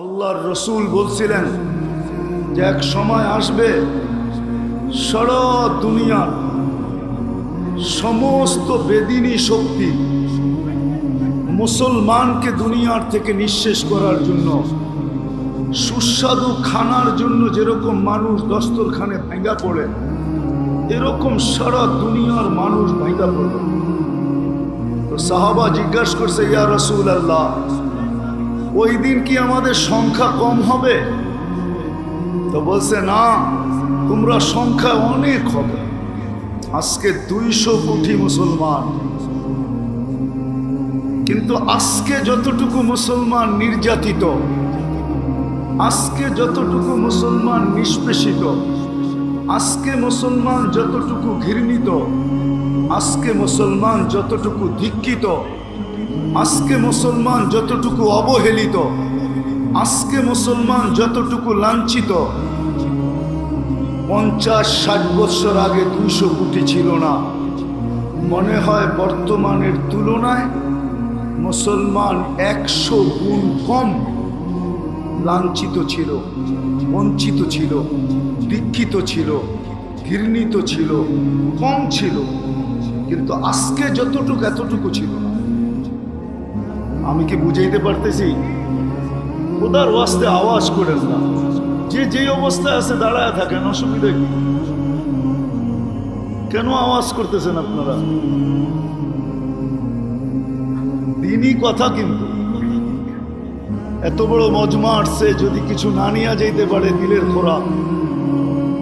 আল্লাহর রসুল বলছিলেন যে এক সময় আসবে সারা দুনিয়ার সমস্ত বেদিনী শক্তি মুসলমানকে দুনিয়ার থেকে নিঃশেষ করার জন্য, সুস্বাদু খানার জন্য যেরকম মানুষ দস্তরখানে ভেঙ্গা পড়ে, এরকম সারা দুনিয়ার মানুষ ভেঙ্গা পড়ে। তো সাহাবা জিজ্ঞাসা করছে, ইয়া রসুল আল্লাহ ওই দিন কি আমাদের সংখ্যা কম হবে? তো বলছে, না, তোমরা সংখ্যা অনেক হবে। আজকে দুইশো কোটি মুসলমান। কিন্তু আজকে যতটুকু মুসলমান নির্যাতিত, আজকে যতটুকু মুসলমান নিষ্পেষিত, আজকে মুসলমান যতটুকু ঘৃণিত, আজকে মুসলমান যতটুকু ধিক্ষিত আজকে মুসলমান যতটুকু অবহেলিত, আজকে মুসলমান যতটুকু লাঞ্ছিত, পঞ্চাশ, ষাট বছর আগে দুইশো কোটি ছিল না। মনে হয় বর্তমানের তুলনায় মুসলমান একশো গুণ কম লাঞ্ছিত ছিল, বঞ্চিত ছিল, দীক্ষিত ছিল, ঘৃণিত ছিল, কম ছিল। কিন্তু আজকে যতটুকু, এতটুকু ছিল। না আমি কি বুঝাইতে পারতেছি? খোদার ওয়াস্তে আওয়াজ করেন না। যে যেই অবস্থায় আছে, দাঁড়ায় থাকেন, অসুবিধা কি? কেন আওয়াজ করতেছেন আপনারা? দিনই কথা কিন্তু। এত বড় মজমা আসছে, যদি কিছু না নিয়ে যাইতে পারে দিলের খোরা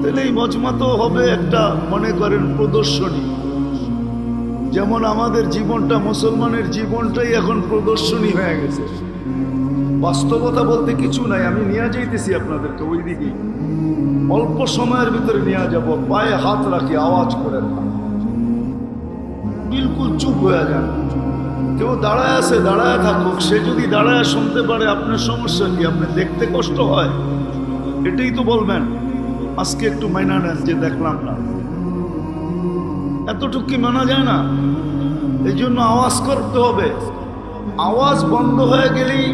তাহলে এই মজমা তো হবে একটা, মনে করেন, প্রদর্শনী। যেমন আমাদের জীবনটা মুসলমানের জীবনটাই এখন প্রদর্শনী হয়ে গেছে। বাস্তবতা বলতে কিছু নাই, আমি নিয়ে যাইতেছি আপনাদেরকে ওই দিকেই অল্প সময়ের ভিতরে নিয়ে যাব, পায়ে হাত রাখি, আওয়াজ করে বিলকুল চুপ হয়ে যান। কেউ দাঁড়ায় আছে, দাঁড়ায় থাকুক, সে যদি দাঁড়ায় শুনতে পারে আপনার সমস্যা কি, আপনি দেখতে কষ্ট হয়, এটাই তো বলবেন। আজকে একটু মাইনা নেন যে দেখলাম না। এতটুকু কি মানা যায় না? এই জন্য আওয়াজ করতে হবে। আওয়াজ বন্ধ হয়ে গেলেই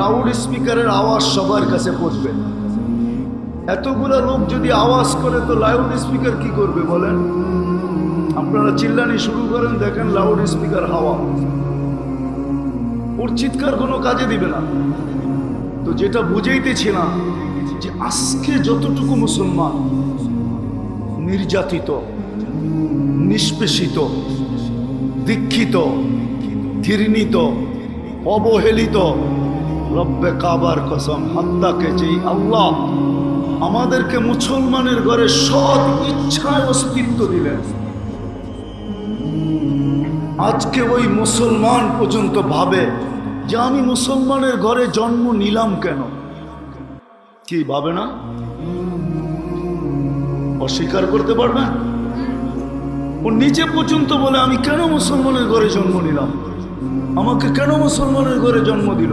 লাউড স্পিকারের আওয়াজ সবার কাছে পৌঁছবে এতগুলো লোক যদি আওয়াজ করে, তো লাউড স্পিকার কি করবে বলেন? আপনারা চিল্লানি শুরু করেন, দেখেন লাউড স্পিকার হাওয়া। ওর চিৎকার কোনো কাজে দিবে না। তো যেটা বুঝাইতেছিলাম যে আজকে যতটুকু মুসলমান নির্যাতিত নিষ্পেষিত, দীক্ষিত, ঘৃণিত, অবহেলিত। রব্বে কাবার কসম হাত্তাকে যেই আল্লাহ আমাদেরকে মুসলমানের ঘরে সৎ ইচ্ছায় অস্তিত্ব দিলেন, আজকে ওই মুসলমান পর্যন্ত ভাবে যে আমি মুসলমানের ঘরে জন্ম নিলাম কেন? কি ভাবে না? অস্বীকার করতে পারবে ও নিজে পর্যন্ত বলে, আমি কেন মুসলমানের ঘরে জন্ম নিলাম? আমাকে কেন মুসলমানের ঘরে জন্ম দিল?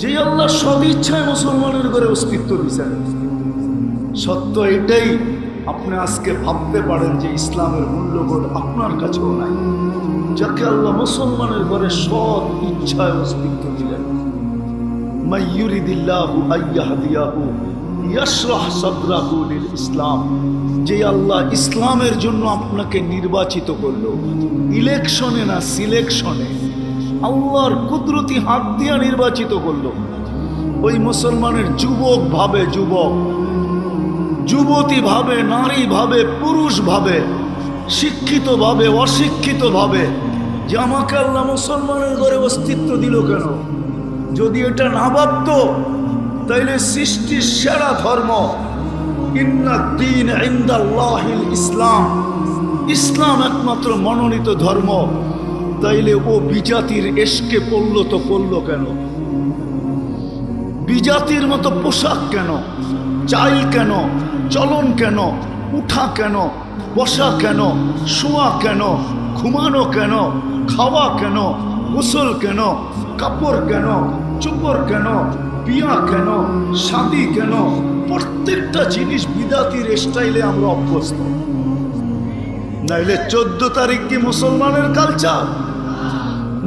যে আল্লাহ সদ ইচ্ছায় মুসলমানের ঘরে অস্তিত্ব দিচ্ছেন সত্য এটাই আপনি আজকে ভাবতে পারেন যে ইসলামের মূল্যবোধ আপনার কাছেও নাই, যাকে আল্লাহ মুসলমানের ঘরে সৎ ইচ্ছায় অস্তিত্ব দিলেন। মাইয়ুরিদিল্লাহু আইয়াহদিয়াহু ইসলাম, যে আল্লাহ ইসলামের জন্য আপনাকে নির্বাচিত করল। ইলেকশনে না সিলেকশনে আল্লাহর কুদরতি হাত দিয়া নির্বাচিত করল। ওই মুসলমানের যুবক ভাবে যুবক, যুবতী ভাবে, নারী ভাবে, পুরুষ ভাবে, শিক্ষিত ভাবে, অশিক্ষিত ভাবে, যে আমাকে আল্লাহ মুসলমানের ঘরে অস্তিত্ব দিল কেন? যদি এটা না ভাবত তাইলে সৃষ্টির সেরা ধর্ম। ইসলাম। ইসলাম একমাত্র মনোনীত ধর্ম। তাইলে ও বিজাতির এসকে পড়ল তো পড়ল কেন? বিজাতির মতো পোশাক কেন? চাইল কেন? চলন কেন? উঠা কেন? বসা কেন? শোয়া কেন? ঘুমানো কেন? খাওয়া কেন? গোসল কেন? কাপড় কেন? চুপড় কেন? বিয়া কেন, শাদি কেন? প্রত্যেকটা জিনিস বিদাতির স্টাইলে আমরা অভ্যস্ত। নাইলে চোদ্দ তারিখ কি মুসলমানের কালচার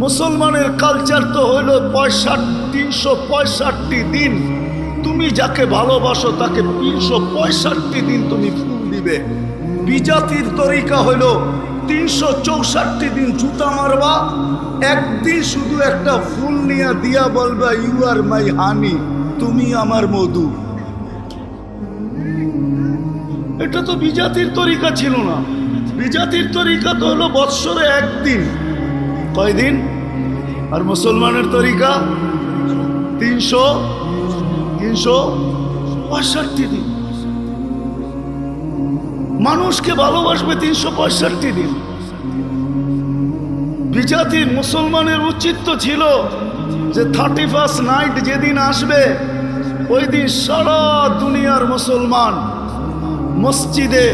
মুসলমানের কালচার তো হইল পঁয়ষট্টি তিনশো পঁয়ষট্টি দিন। তুমি যাকে ভালোবাসো তাকে তিনশো পঁয়ষট্টি দিন তুমি ফুল দিবে। বিজাতির তরিকা হইল তিনশো চৌষট্টি দিন জুতা মারবা, একদিন শুধু একটা ফুল নিয়ে দিয়া বলবা ইউ আর মাই হানি তুমি আমার মধু। এটা তো বিজাতির তরিকা ছিল না। বিজাতির তরিকা তো হলো বৎসরে একদিন। কয়দিন? আর মুসলমানের তরিকা? তিনশো তিনশো পঁয়ষট্টি দিন। মানুষকে ভালোবাসবে তিনশো পঁয়ষট্টি দিন। বিজাতির মুসলমানের উচিত তো ছিল যে থার্টি ফার্স্ট নাইট যেদিন আসবে, ওই দিন সারা দুনিয়ার মুসলমান মসজিদে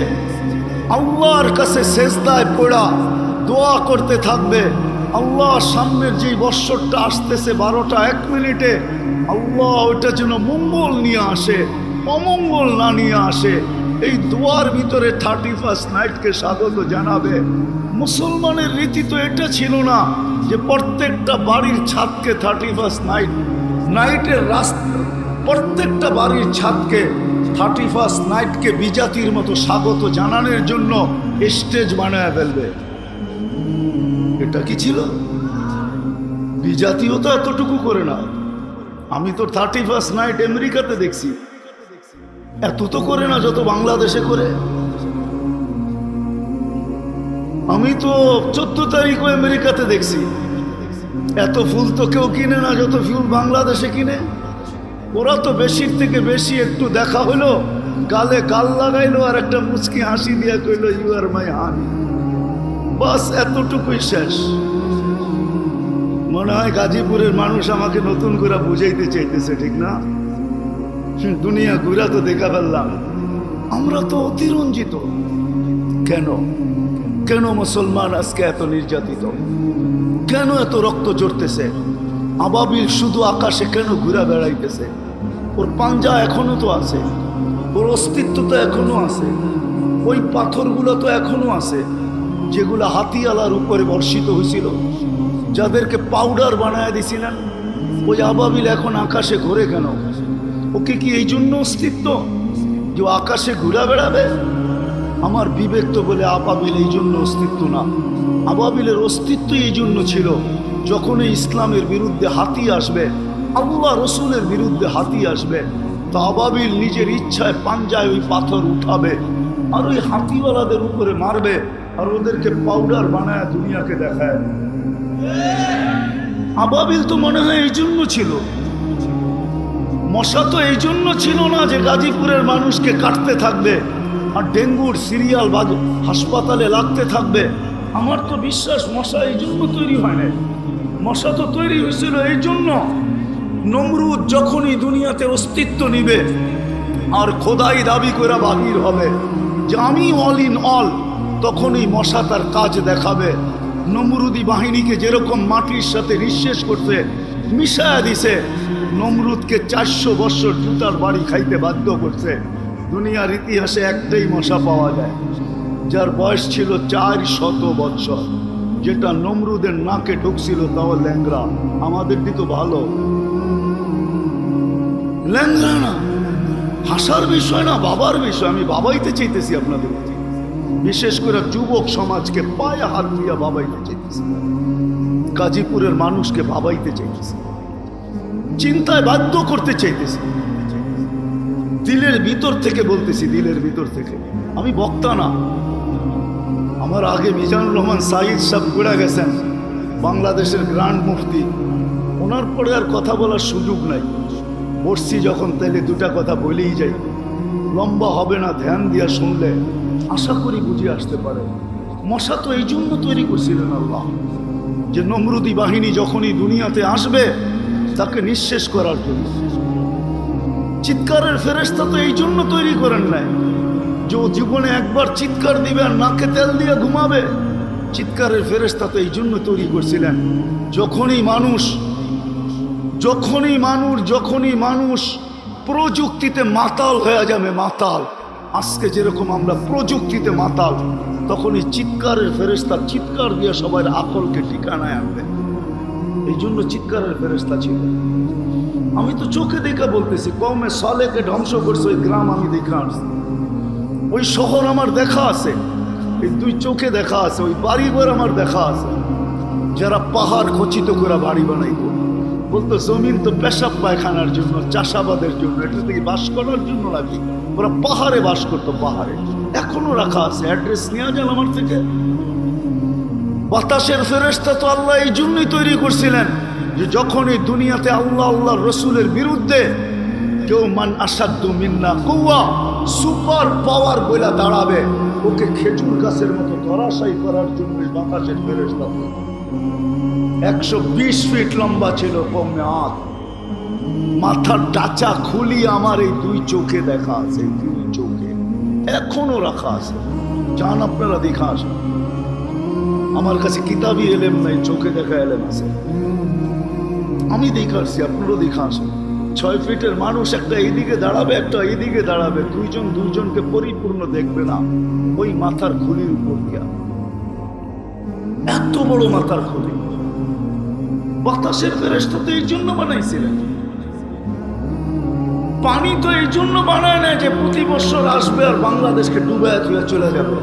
আল্লাহর কাছে শেষদায় পড়া দোয়া করতে থাকবে। আল্লাহ সামনের যে বৎসরটা আসতেছে বারোটা এক মিনিটে, আল্লাহ ওইটা যেন মঙ্গল নিয়ে আসে, অমঙ্গল না নিয়ে আসে। এই দোয়ার ভিতরে থার্টি ফার্স্ট নাইটকে স্বাগত জানাবে। মুসলমানের রীতি তো এটা ছিল না যে প্রত্যেকটা বাড়ির ছাদকে থার্টি ফার্স্ট নাইট নাইটের রাস্তা প্রত্যেকটা বাড়ির ছাদকে থার্টি ফার্স্ট নাইটকে বিজাতির মতো স্বাগত জানানোর জন্য স্টেজ বানায় ফেলবে। এটা কি ছিল? বিজাতিও তো এতটুকু করে না। আমি তো থার্টি ফার্স্ট নাইট আমেরিকাতে দেখছি। এত তো করে না, যত বাংলাদেশে করে। আমি তো চোদ্দ তারিখও আমেরিকাতে দেখছি। এত ফুল তো কেউ কিনে না, যত ফুল বাংলাদেশে কিনে। ওরা তো বেশির থেকে বেশি একটু দেখা হলো, গালে গাল লাগাইলো আর একটা মুচকি হাসি দিয়া কইলো ইউ আর মাই হানি বাস, এতটুকুই শেষ। মনে হয় গাজীপুরের মানুষ আমাকে নতুন করে বুঝাইতে চাইতেছে, ঠিক না? দুনিয়া ঘুরা তো দেখা ফেললাম আমরা তো অতিরঞ্জিত। কেন? কেন মুসলমান আজকে এত নির্যাতিত? কেন এত রক্ত চড়তেছে আবাবিল শুধু আকাশে কেন ঘুরা বেড়াইতেছে? ওর পাঞ্জা এখনও তো আছে। ওর অস্তিত্ব তো এখনও আছে। ওই পাথরগুলো তো এখনও আছে, যেগুলো হাতিয়ালার উপরে বর্ষিত হয়েছিল। যাদেরকে পাউডার বানায় দিছিলেন। ওই আবাবিল এখন আকাশে ঘোরে কেন? ওকে কি এই জন্য অস্তিত্ব? যে আকাশে ঘুরা বেড়াবে? আমার বিবেক তো বলে আবাবিল এই জন্য অস্তিত্ব না। আবাবিলের অস্তিত্ব এই জন্য ছিল যখন ইসলামের বিরুদ্ধে হাতি আসবে, আল্লাহ রসুলের বিরুদ্ধে হাতি আসবে, তো আবাবিল নিজের ইচ্ছায় পাঞ্জায় ওই পাথর উঠাবে আর ওই হাতিওয়ালাদের উপরে মারবে আর ওদেরকে পাউডার বানায় দুনিয়াকে দেখায়। আবাবিল তো মনে হয় এই জন্য ছিল মশা তো এই জন্য ছিল না যে গাজীপুরের মানুষকে কাটতে থাকবে আর ডেঙ্গুর সিরিয়াল বা হাসপাতালে লাগতে থাকবে। আমার তো বিশ্বাস মশা এই জন্য তৈরি হয় না মশা তো তৈরি হয়েছিল এই জন্য। নমরুদ যখনই দুনিয়াতে অস্তিত্ব নিবে, আর খোদাই দাবি করে বাহির হবে যে আমি অল ইন অল তখনই মশা তার কাজ দেখাবে। নমরুদি বাহিনীকে যেরকম মাটির সাথে নিঃশেষ করতে মিশায়া দিছে, নমরুদকে চারশো বছর জুতার বাড়ি খাইতে বাধ্য করছে। দুনিয়ার ইতিহাসে একটাই মশা পাওয়া যায়, যার বয়স ছিল চার শত বৎসর। যেটা নমরুদের নাকে ঢুকছিল তাও ল্যাংরা আমাদের তো ভালো। ল্যাংরা না, হাসার বিষয় না, বাবার বিষয়। আমি বাবাইতে চাইতেছি আপনাদের বিশেষ করে যুবক সমাজকে পায়ে হাত দিয়া বাবাইতে চাইতেছি। গাজীপুরের মানুষকে ভাবাইতে চাইতেছি। চিন্তায় বাধ্য করতে চাইতেছি। দিলের ভিতর থেকে বলতেছি, দিলের ভিতর থেকে। আমি বক্তা না। আমার আগে মিজানুর রহমান সাইদ সাহেব ঘুরে গেছেন, বাংলাদেশের গ্র্যান্ড মুফতি। ওনার পরে আর কথা বলার সুযোগ নাই। বসছি যখন, তাইলে দুটা কথা বলেই যাই। লম্বা হবে না ধ্যান দিয়া শুনলে, আশা করি বুঝে আসতে পারে। মশা তো এই জন্য তৈরি করছিলেন আল্লাহ। যে নমরুদি বাহিনী যখনই দুনিয়াতে আসবে, তাকে নিঃশেষ করার জন্য। চিৎকারের ফেরেস্তা তো এই জন্য তৈরি করেন নাই যে ও জীবনে একবার চিৎকার দিবে আর নাকে তেল দিয়ে ঘুমাবে। চিৎকারের ফেরেস্তা তো এই জন্য তৈরি করছিলেন, যখনই মানুষ যখনই মানুষ যখনই মানুষ প্রযুক্তিতে মাতাল হয়ে যাবে, মাতাল। আজকে যেরকম আমরা প্রযুক্তিতে মাতাল তখনই চিৎকারের ফেরেস্তা চিৎকার দিয়ে সবার আকলকে ঠিকানায় আনবে। এই জন্য চিৎকারের ফেরেস্তা ছিল। আমি তো চোখে দেখা বলতেছি কমে সালেকে ধ্বংস করছে ওই গ্রাম আমি দেখা আসছি। ওই শহর আমার দেখা আছে, এই দুই চোখে দেখা আছে, ওই বাড়ি বাড়িঘর আমার দেখা আছে। যারা পাহাড় খচিত করে বাড়ি বানাইত বলতো জমিন তো পেশাব পায়খানার জন্য, চাষাবাদের জন্য, এটা থেকে বাস করার জন্য লাগে ওরা পাহাড়ে বাস করতো, পাহাড়ে। এখনও রাখা আছে অ্যাড্রেস নেওয়া যান আমার থেকে। বাতাসের ফেরেস্তা তো আল্লাহ এই জন্যই তৈরি করছিলেন যে যখন এই দুনিয়াতে আল্লাহ আল্লাহ রসুলের বিরুদ্ধে কেউ মান আসাধ্য মিন্না কৌয়া সুপার পাওয়ার বইলা দাঁড়াবে, ওকে খেজুর গাছের মতো ধরাশায়ী করার জন্য বাতাসের ফেরেস্তা একশো বিশ ফিট লম্বা ছিল কমে হাত মাথার ডাচা খুলি আমার এই দুই চোখে দেখা আছে দুই চোখে। এখনও রাখা আছে। যান আপনারা দেখা আসেন। আমার কাছে কিতাবই এলেম নাই, চোখে দেখা এলেম আছে। আমি দেখে আসছি, আপনারও দেখে আসেন। ছয় ফিটের মানুষ একটা এইদিকে দাঁড়াবে, একটা এইদিকে দাঁড়াবে। দুইজন দুইজনকে পরিপূর্ণ দেখবে না। ওই মাথার খুলির উপর দিয়া। এত বড় মাথার খুলি। বাতাসের ফেরেস্তা তো এই জন্য বানাইছিলেন। পানি তো এই জন্য বানায় না যে প্রতি বছর আসবে আর বাংলাদেশকে ডুবে ধুয়ে চলে যাবে।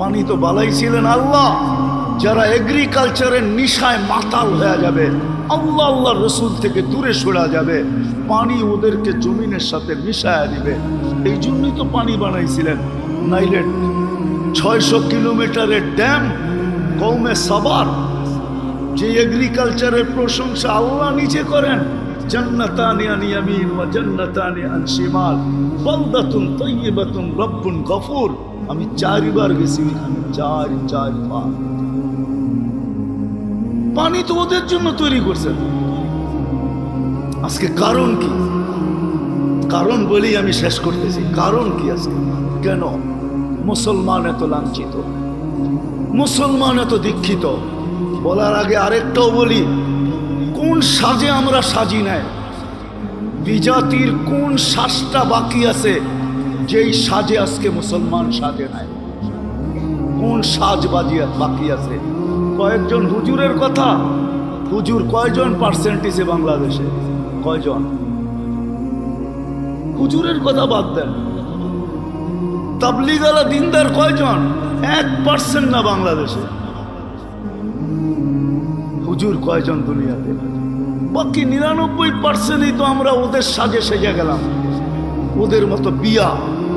পানি তো বালাইছিলেন আল্লাহ, যারা এগ্রিকালচারের নিশায় মাতাল হয়ে যাবে, আল্লাহ আল্লাহ রসুল থেকে দূরে সরা যাবে, পানি ওদেরকে জমিনের সাথে মিশায়া দিবে। এই জন্যই তো পানি বানাইছিলেন। নাইলে ছয়শো কিলোমিটারের ড্যাম, কৌমে সাবার, যে এগ্রিকালচারের প্রশংসা আল্লাহ নিজে করেন জান্নাতানি আন ইয়ামিন ওয়া জান্নাতানি আন শিমাল। বালদাতুন তাইয়্যিবাতুন রব্বুন গফুর। আমি চারবার গেছি ওইখানে চার চারবার পানি তো ওদের জন্য তৈরি করছেন। আজকে কারণ কি? কারণ বলেই আমি শেষ করতেছি। কারণ কি আজকে? কেন? মুসলমান এত লাঞ্ছিত। মুসলমান এত দীক্ষিত। বলার আগে আরেকটাও বলি কোন সাজে আমরা সাজি নাই? বিজাতির কোন শ্বাসটা বাকি আছে, যেই সাজে আজকে মুসলমান সাজে নাই? কোন সাজ বাজিয়া বাকি আছে? কয়েকজন হুজুরের কথা, হুজুর কয়জন পার্সেন্টেজে বাংলাদেশে? কয়জন? হুজুরের কথা বাদ দেন। তাবলিগালা দিনদার কয়জন? এক পার্সেন্ট না বাংলাদেশে। হুজুর কয়জন দুনিয়াতে? বাকি নিরানব্বই পার্সেন্টই তো আমরা ওদের সাজে সেজে গেলাম। ওদের মতো বিয়া,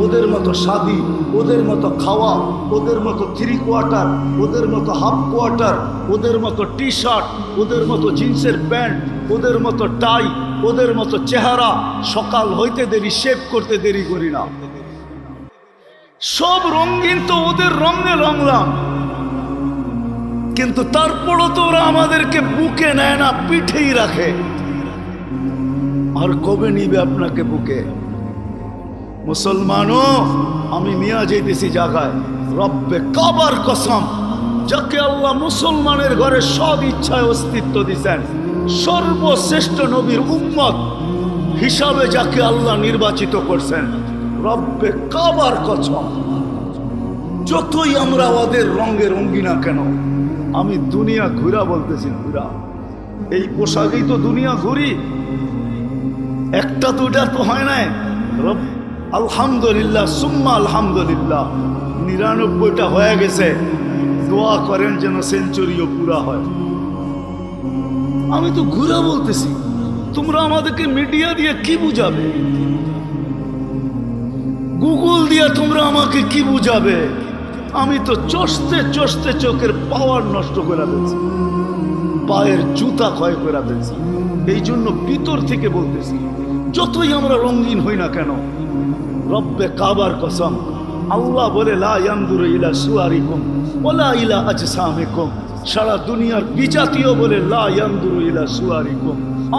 ওদের মতো শাদি, ওদের মতো খাওয়া, ওদের মতো থ্রি কোয়ার্টার, ওদের মতো হাফ কোয়ার্টার, ওদের মতো টি শার্ট ওদের মতো জিন্সের প্যান্ট, ওদের মতো টাই, ওদের মতো চেহারা, সকাল হইতে দেরি, শেভ করতে দেরি করি না। সব রঙিন তো ওদের রঙে রঙলাম। কিন্তু তারপরও তো ওরা আমাদেরকে বুকে নেয় না, পিঠেই রাখে। আর কবে নিবে আপনাকে বুকে? মুসলমানও, আমি নিয়ে যেতেছি জায়গায়। রব্বে কাবার কসম, যাকে আল্লাহ মুসলমানের ঘরে সদ ইচ্ছায় অস্তিত্ব দিচ্ছেন সর্বশ্রেষ্ঠ নবীর উম্মত হিসাবে যাকে আল্লাহ নির্বাচিত করছেন। রব্বে কাবার কসম, যতই আমরা ওদের রঙে রঙ্গি না কেন আমি দুনিয়া ঘুরা বলতেছি, ঘুরা। এই পোশাকেই তো দুনিয়া ঘুরি। একটা দুটা তো হয় নাই। আলহামদুলিল্লাহ, সুম্মা আলহামদুলিল্লাহ, নিরানব্বইটা হয়ে গেছে। দোয়া করেন যেন সেঞ্চুরিও পুরা হয়। আমি তো ঘুরা বলতেছি, তোমরা আমাদেরকে মিডিয়া দিয়ে কি বুঝাবে? গুগল দিয়ে তোমরা আমাকে কি বুঝাবে? আমি তো চষতে চষতে চোখের পাওয়ার নষ্ট করে দিয়েছি পায়ের জুতা ক্ষয় করে ফেলছি। এই জন্য ভিতর থেকে বলতেছি, যতই আমরা রঙিন হই না কেন, রব্বে কাবার কসম, আল্লাহ বলে, লা ইয়ামদুরু ইলা সুয়ারিকুম ওলা ইলা আজসামিকুম। সারা দুনিয়ার বিজাতীয় বলে, লা ইয়ামদুরু ইলা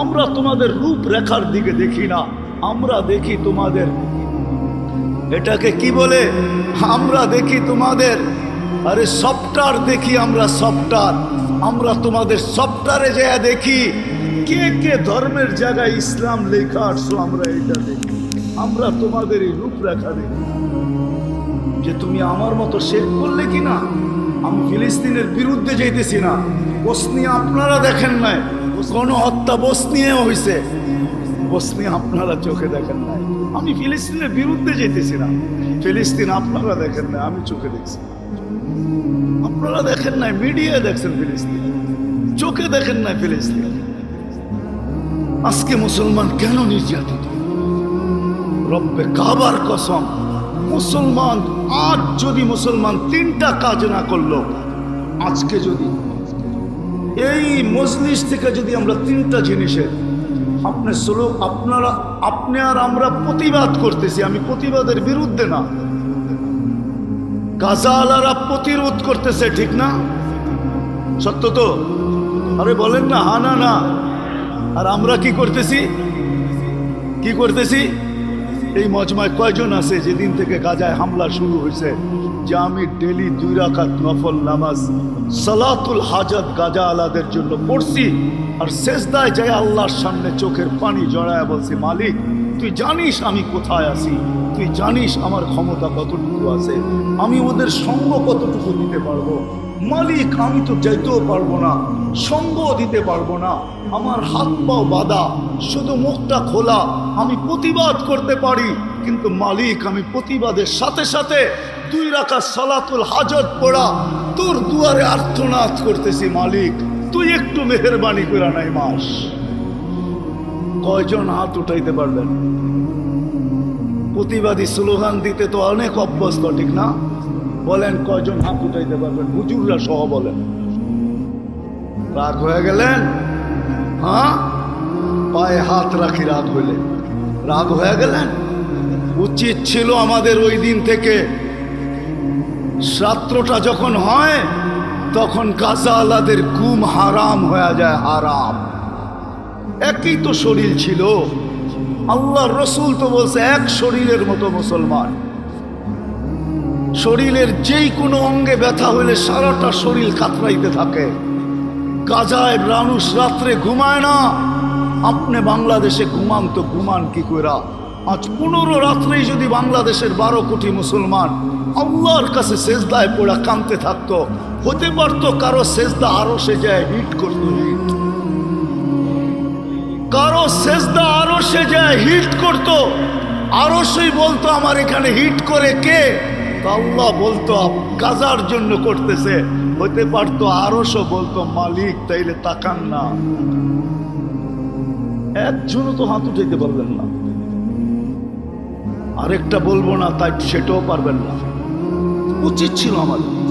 আমরা তোমাদের রূপ রেখার দিকে দেখি না, আমরা দেখি তোমাদের এটাকে কি বলে? আমরা দেখি তোমাদের। আরে সফটওয়্যার দেখি আমরা, সফটওয়্যার। আমরা তোমাদের সফটওয়্যারে যা দেখি। কে কে ধর্মের জায়গায় ইসলাম লেখা আসছো আমরা এটা দেখি। আমরা তোমাদের এই রূপরেখা দেখি। যে তুমি আমার মতো শেখ করলে কি না? আমি ফিলিস্তিনের বিরুদ্ধে যাইতেছি না। বসনিয়া আপনারা দেখেন নাই। কোন হত্যা হয়েছে বসনিয়া আপনারা চোখে দেখেন নাই। আমি ফিলিস্তিনের বিরুদ্ধে যেতেছি না ফিলিস্তিন আপনারা দেখেন নাই, আমি চোখে দেখছি। আপনারা দেখেন নাই মিডিয়া দেখছেন ফিলিস্তিন। চোখে দেখেন নাই ফিলিস্তিন। আজকে মুসলমান কেন নির্যাতিত? রব্বে কাবার কসম, মুসলমান আজ যদি মুসলমান তিনটা কাজ না করল, আজকে যদি এই মজলিস থেকে যদি আমরা তিনটা জিনিসের আপনি স্লোক, আপনারা, আপনি আর আমরা প্রতিবাদ করতেছি, আমি প্রতিবাদের বিরুদ্ধে না। গাজালারা প্রতিরোধ করতেছে, ঠিক না? সত্য তো? আরে বলেন না, হা না না। আর আমরা কি করতেছি? কি করতেছি? এই মজমায় কয়জন আছে যেদিন থেকে গাজায় হামলা শুরু হয়েছে? যে আমি ডেলি দুই রাকাত নফল নামাজ, সালাতুল হাজত গাজা আলাদের জন্য পড়ছি, আর শেষদায় যায় আল্লাহর সামনে চোখের পানি জড়ায় বলছি, মালিক, তুই জানিস আমি কোথায় আছি? তুই জানিস আমার ক্ষমতা কতটুকু আছে? আমি ওদের সঙ্গ কতটুকু দিতে পারব? মালিক, আমি তো যাইতেও পারব না, সঙ্গ দিতে পারব না, আমার হাত পাও বাঁধা, শুধু মুখটা খোলা, আমি প্রতিবাদ করতে পারি, কিন্তু মালিক, আমি প্রতিবাদের সাথে সাথে দুই রাখা সালাতুল হাজত পড়া, তোর দুয়ারে আর্থনাদ করতেছি মালিক, তুই একটু মেহরবানি করে নাই মাস। কয়জন হাত উঠাইতে পারবেন? প্রতিবাদী স্লোগান দিতে তো অনেক অভ্যস্ত, ঠিক না? বলেন কয়জন হাত উঠাইতে পারবেন? হুজুররা সহ বলেন। রাগ হয়ে গেলেন হ্যাঁ? পায়ে হাত রাখি রাগ হইলে। রাগ হয়ে গেলেন, উচিত ছিল আমাদের ওই দিন থেকে। রাত্রটা যখন হয়, তখন কাজা আলাদের ঘুম হারাম হয়ে যায়, হারাম। একই তো শরীর ছিল। আল্লাহ রসুল তো বলছে, এক শরীরের মতো মুসলমান। শরীরের যেই কোনো অঙ্গে ব্যথা হইলে সারাটা শরীর কাতরাইতে থাকে। গাজায় মানুষ রাত্রে ঘুমায় না। আপনি বাংলাদেশে ঘুমান তো ঘুমান কি কইরা? আজ পনেরো রাত্রেই যদি বাংলাদেশের বারো কোটি মুসলমান আল্লাহর কাছে সেজদায় পড়া কাঁদতে থাকতো, হতে পারতো কারও সেজদা আরও সে যায়, হিট করতো, হিট। কারও সেজদা আরও সে যায়, হিট করতো। আরও সেই বলতো, আমার এখানে হিট করে কে? আল্লাহ বলতো গাজার জন্য করতেছে। হতে পারতো আরও বলতো, মালিক, তাইলে তাকান না। একজনও তো হাত উঠাইতে পারবেন না। আরেকটা বলব না, তাই সেটাও পারবেন না। উচিত ছিল আমাদের।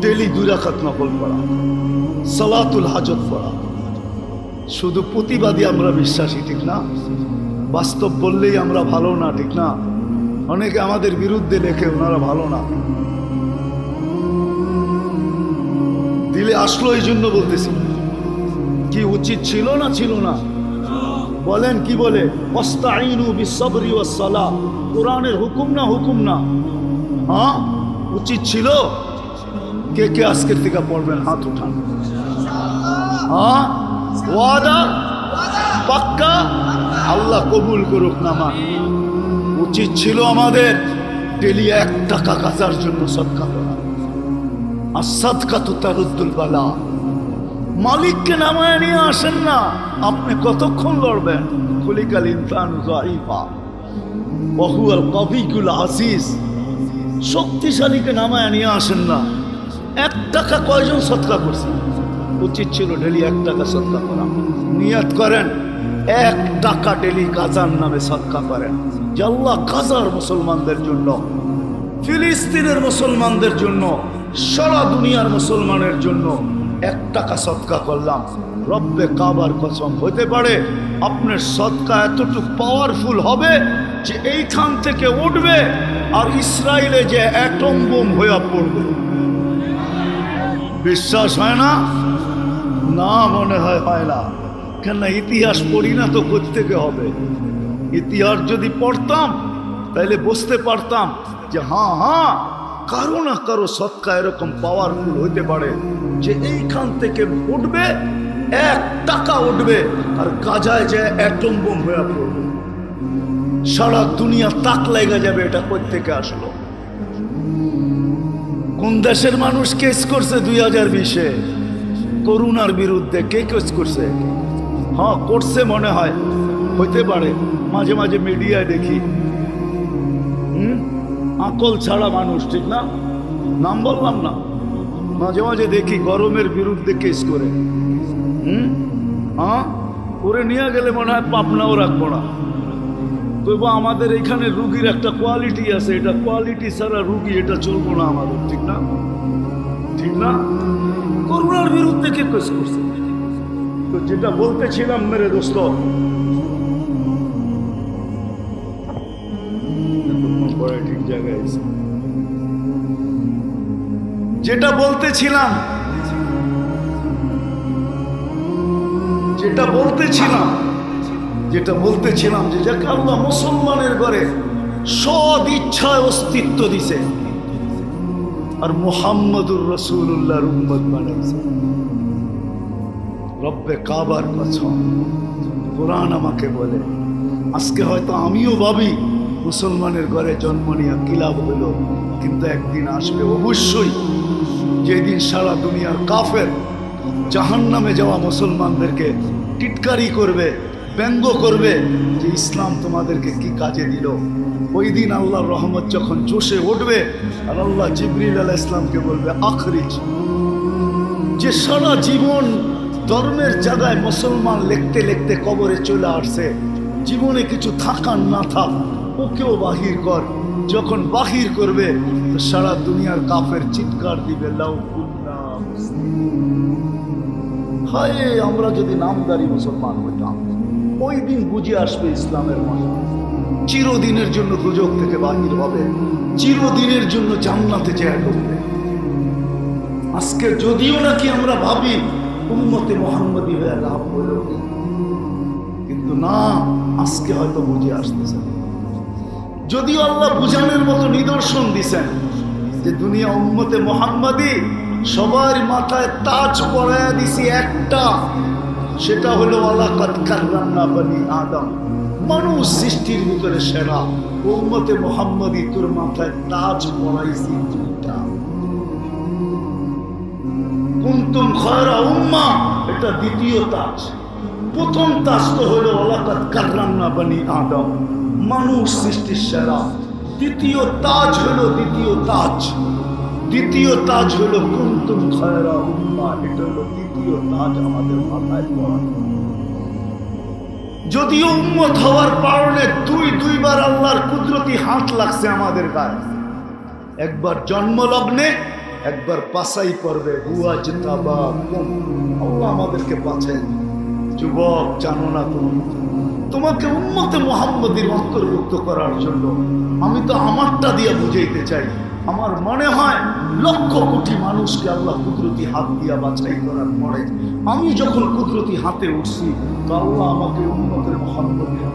ডেলি দুই রাখাত নকল পড়া, সালাতুল হাজত পড়া। শুধু প্রতিবাদী আমরা বিশ্বাসী, ঠিক না? বাস্তব বললেই আমরা ভালো না, ঠিক না? অনেকে আমাদের বিরুদ্ধে লেখে, ওনারা ভালো না। দিলে আসলো এই জন্য বলতেছি, কি উচিত ছিল না ছিল না? বলেন, কি বলে? কোরআনের হুকুম না হুকুম না। হ্যাঁ উচিত ছিল? কে কে আজকের থেকে পড়বেন? হাত উঠান। হ্যাঁ ওয়াদা? পাক্কা? আল্লাহ কবুল করুক না মা। উচিত ছিল আমাদের। ডেলি এক টাকা কাজার জন্য সৎকা করা। আর সৎকা তো তারুদ্দুল বালা। মালিককে নামায় নিয়ে আসেন না। আপনি কতক্ষণ লড়বেন? খুলিকাল ইনসান জাইফা বহুয়াল কবিকুল আসিস শক্তিশালীকে নামায় নিয়ে আসেন না। এক টাকা কয়জন সৎকা করছে? উচিত ছিল ডেলি এক টাকা সৎকা করা। নিয়াত করেন, এক টাকা ডেলি গাজার নামে সৎকা করেন। যে আল্লাহ গাজার মুসলমানদের জন্য, ফিলিস্তিনের মুসলমানদের জন্য, সারা দুনিয়ার মুসলমানের জন্য এক টাকা সৎকা করলাম। রব্বে কাবার কসম হতে পারে আপনার সৎকা এতটুকু পাওয়ারফুল হবে যে এইখান থেকে উঠবে আর ইসরায়েলে যে অ্যাটম বোম হয়ে পড়বে। বিশ্বাস হয় না? না মনে হয় হয় না। কেন ইতিহাস পড়ি না তো কোথেকে হবে। ইতিহাস যদি পড়তাম তাহলে বুঝতে পারতাম যে হ্যাঁ হ্যাঁ কারও না কারও সৎকা এরকম পাওয়ারফুল হইতে পারে যে এইখান থেকে উঠবে, এক টাকা উঠবে আর গাজায় যে অ্যাটম বোম হয়ে পড়বে। সারা দুনিয়া তাক লেগে যাবে, এটা কোথেকে আসলো? কোন দেশের মানুষ কেস করছে দুই হাজার বিশে? করুণার বিরুদ্ধে কে কেস করছে? হ্যাঁ করছে মনে হয়। হইতে পারে, মাঝে মাঝে মিডিয়ায় দেখি। হুম? আকল ছাড়া মানুষ, ঠিক না? নাম বললাম না। মাঝে মাঝে দেখি গরমের বিরুদ্ধে কেস করে। হুম? হ্যাঁ করে নিয়ে গেলে মনে হয় পাপনাও রাখব না। তবু আমাদের এখানে রুগীর একটা কোয়ালিটি আছে, এটা কোয়ালিটি ছাড়া রুগী এটা চলবো না আমাদের, ঠিক না? ঠিক না? করোনার বিরুদ্ধে কে কেস করছে? তো যেটা বলতেছিলাম, মেরে দোস্ত ঠিক জায়গায় এসে। যেটা বলতেছিলাম যেটা বলতেছিলাম যেটা বলতেছিলাম যে যাকে আল্লাহ মুসলমানের ঘরে সদ ইচ্ছায় অস্তিত্ব দিছে আর মোহাম্মদুর রসুল্লাহর উম্মত বানাইছে রব্বে কাবার কসম, কোরআন আমাকে বলে, আজকে হয়তো আমিও ভাবি মুসলমানের ঘরে জন্ম নিয়ে কিলাব হইল? কিন্তু একদিন আসবে অবশ্যই যেদিন সারা দুনিয়ার কাফের জাহান নামে যাওয়া মুসলমানদেরকে টিটকারি করবে, ব্যঙ্গ করবে যে ইসলাম তোমাদেরকে কি কাজে দিল? ওই দিন আল্লাহর রহমত যখন চষে উঠবে, আর আল্লাহ জিবরিল আলাহ ইসলামকে বলবে, আখরিজ। যে সারা জীবন ধর্মের জায়গায় মুসলমান লিখতে লিখতে কবরে চলে আসছে, জীবনে কিছু থাকার না থাক ওকেও বাহির কর। যখন বাহির করবে সারা দুনিয়ার কাফের চিৎকার দিবে, লাউ হায়, আমরা যদি নামদারি মুসলমান হইতাম, ওই দিন বুঝে আসবে ইসলামের মজা চিরদিনের জন্য দুজক থেকে বাহির হবে, চিরদিনের জন্য জান্নাতে চেয়ে ঢুকবে আজকে যদিও নাকি আমরা ভাবি উন্মতে মোহাম্মদী হয়ে লাভ হইল কিন্তু না, আজকে হয়তো বুঝে আসতেছে যদিও আল্লাহ বুঝানোর মতো নিদর্শন দিছেন যে দুনিয়া উম্মতে মোহাম্মদী সবার মাথায় তাজ পড়ায়া দিছি একটা, সেটা হলো আলাকাত কার্রান্না বানি আদম। মানুষ সৃষ্টির ভিতরে সেরা, উম্মতে মোহাম্মদী তোর মাথায় তাজ পড়াইছি কুন্তুম খয়রা উম্মা, এটা দ্বিতীয় তাজ। প্রথম তাজ তো হলো ওলাকাত কার্রান্না বানি আদম। মানুষ সৃষ্টির সেরা। দ্বিতীয় তাজ হলো দ্বিতীয় তাজ। দ্বিতীয় তাজ হলো কুন্তুম খয়রা উম্মা। এটা হলো দ্বিতীয় তাজ আমাদের মাথায় পড়া। যদিও উম্মত হওয়ার কারণে দুই দুইবার আল্লাহর কুদরতি হাত লাগছে আমাদের গায়ে। একবার জন্মলগ্নে, একবার পাশাই করবে বুয়া জিতা বা আমাদেরকে বাঁচেন যুবক, জানো না তুমি? তোমাকে উন্মতে মোহাম্মদীর অন্তর্ভুক্ত করার জন্য আমি তো আমারটা দিয়ে বুঝাইতে চাই। আমার মনে হয় লক্ষ কোটি মানুষকে আল্লাহ কুদরতি হাত দিয়া বাছাই করার পরে আমি যখন কুদরতি হাতে উঠছি, তো আল্লাহ আমাকে উন্মতের মোহাম্মদীর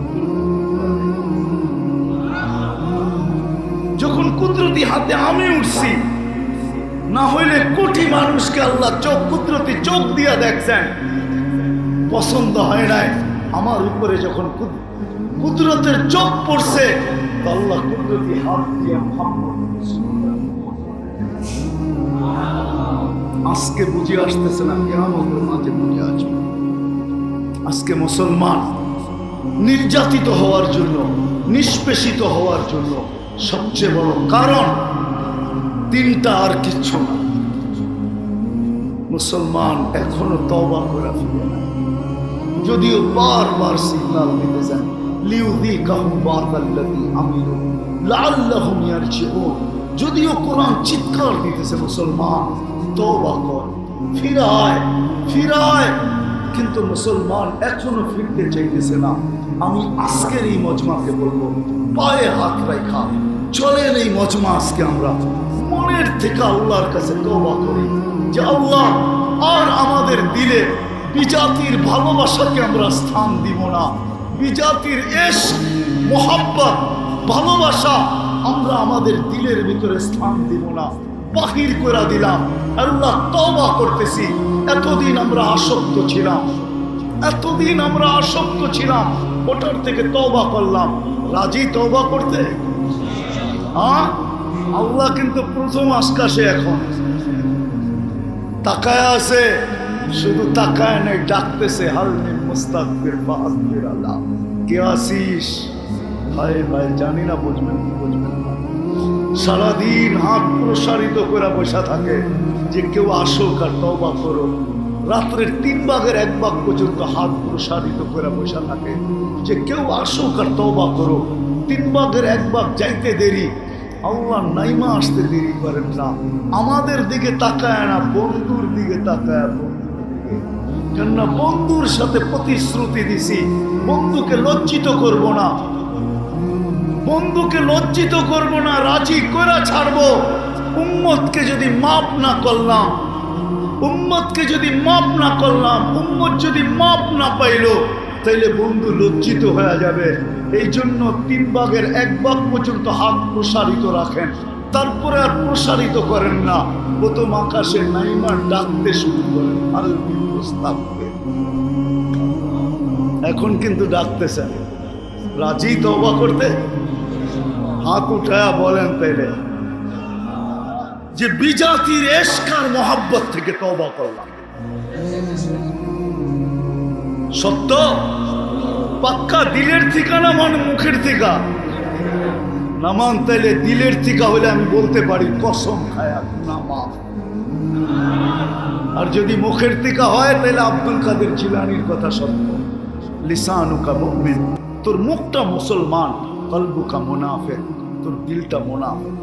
যখন কুদরতি হাতে আমি উঠছি, না হইলে কোটি মানুষকে আল্লাহ চোখ কুদরতি চোখ দিয়া দেখছেন। পছন্দ হয় নাই। আমার উপরে যখন কুদরতের চোখ পড়ছে আল্লাহ কুদরতি হাত দিয়ে আজকে বুঝে আসতেছে না কেমন মাঝে বুঝে আসবে। আজকে মুসলমান নির্যাতিত হওয়ার জন্য, নিষ্পেষিত হওয়ার জন্য সবচেয়ে বড় কারণ তিনটা আর কিচ্ছু না। মুসলমান এখনও তবা করে ফিরে না যদিও বারবার সিগনাল দিতে যান লিউদি কাহু বাতাল্লাদি আমিনু, লাআল্লাহুম ইয়ারজিউন। যদিও কোরআন চিৎকার দিতেছে মুসলমান, তওবা কর। ফিরায় ফিরায়। কিন্তু মুসলমান এখনও ফিরতে চাইতেছে না। আমি আজকের এই মজমাকে বলব, পায়ে হাত রাখা চলেন এই মজমা আজকে আমরা। মনের থেকে আল্লাহর কাছে তওবা করি। যে আল্লাহ, আর আমাদের দিলে বিজাতির ভালোবাসাকে আমরা স্থান দিব না। বিজাতির এস, মোহাব্বত, ভালোবাসা আমরা আমাদের দিলের ভিতরে স্থান দিব না। বাহির করে দিলাম, আল্লাহ তওবা করতেছি। এতদিন আমরা আসক্ত ছিলাম। এতদিন আমরা আসক্ত ছিলাম, ওটার থেকে তওবা করলাম। রাজি তবা করতে? হ্যাঁ? আল্লাহ কিন্তু প্রথম আকাশে এখন। তাকায় আছে শুধু তাকায় নেই, ডাকতেছে হালমিন মুস্তাকবির বাহাদুর আল্লাহ কে আসিস হায় হায়, জানি না বুঝবেন কি বুঝবেন সারাদিন হাত প্রসারিত করে বসা থাকে যে কেউ আসুক আর তবা করো রাত্রের তিন ভাগের এক ভাগ পর্যন্ত হাত প্রসারিত করে বসা থাকে যে কেউ আসুক আর তবা করো তিন ভাগের এক ভাগ যাইতে দেরি। আল্লাহ নাইমা আসতে দেরি করেন না। আমাদের দিকে তাকায় না, বন্ধুর দিকে তাকায় বন্ধুর দিকে কেননা বন্ধুর সাথে প্রতিশ্রুতি দিছি। বন্ধুকে লজ্জিত করব না। বন্ধুকে লজ্জিত করব না, রাজি করে ছাড়বো। উম্মতকে যদি মাপ না করলাম, উম্মতকে যদি মাপ না করলাম, উম্মত যদি মাপ না পাইলো, তাইলে বন্ধু লজ্জিত হয়ে যাবে। এই জন্য তিন ভাগের এক ভাগ পর্যন্ত হাত প্রসারিত রাখেন। তারপরে আর প্রসারিত করেন না। প্রথম আকাশে নাইমার ডাকতে শুরু করেন। আলবি প্রস্তাব। এখন কিন্তু ডাকতেছেন রাজি তবা করতে? হাত উঠায়া বলেন তাইলে। যে বিজাতির এসকার মহাব্বত থেকে তবা করলাম। সত্য? পাক্কা দিলের ঠিকানা মানে মুখের ঠিকা? নামান তাইলে দিলের ঠিকা হলে আমি বলতে পারি, কসম খায়া নামা আর যদি মুখের থেকে হয়, তাহলে আব্দুল কাদের জিলানির কথা সত্য। লিসানুকা মুমিন। তোর মুখটা মুসলমান, কলবুকা মোনাফেক, তোর দিলটা মুনাফেক।